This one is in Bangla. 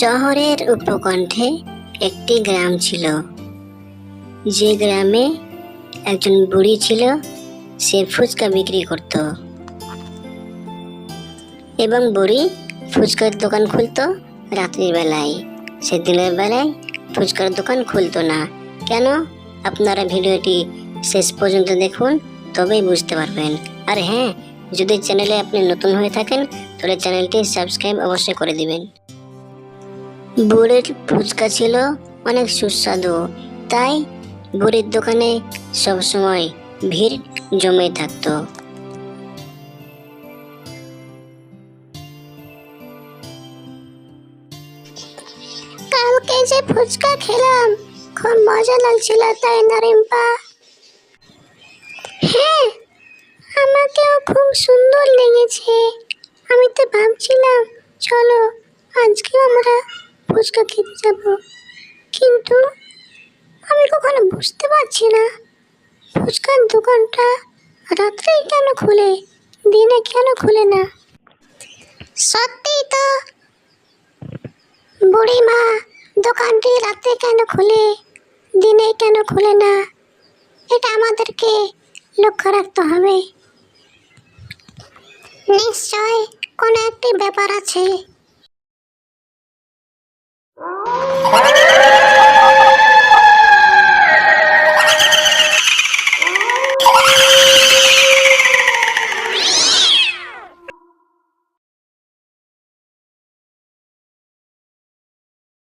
শহরের উপকণ্ঠে একটি গ্রাম ছিল। যে গ্রামে একজন বুড়ি ছিল, সে ফুচকা বিক্রি করত। এবং বুড়ি ফুচকার দোকান খুলতো রাত্রিবেলায়। সে দিনের বেলায় ফুচকার দোকান খুলতো না। কেন? আপনারা ভিডিওটি শেষ পর্যন্ত দেখুন, তবেই বুঝতে পারবেন। আর হ্যাঁ যদি চ্যানেলে আপনি নতুন হয়ে থাকেন, তাহলে চ্যানেলটি সাবস্ক্রাইব অবশ্যই করে দিবেন। বুড়ির ফুচকা ছিল অনেক সুস্বাদু। তাই বুড়ির দোকানে সবসময় ভিড় জমে থাকতো। কালকে যে ফুচকা খেলাম, খুব মজা লাগছিল তাই না রিম্পা? হ্যাঁ আমাকেও খুব সুন্দর লেগেছে। আমি তো ভাবছিলাম, চলো আজকেও আমরা ফুচকা খেতে যাব। কিন্তু আমি কখনো বুঝতে পারছি না, ফুচকার দোকানটা রাত্রেই কেন খুলে, দিনে কেন খুলে না? সত্যি বুড়িমা দোকানটি রাতে কেন খুলে? দিনে কেন খুলে না? এটা আমাদেরকে লক্ষ্য রাখতে হবে। নিশ্চয় কোনো একটি ব্যাপার আছে।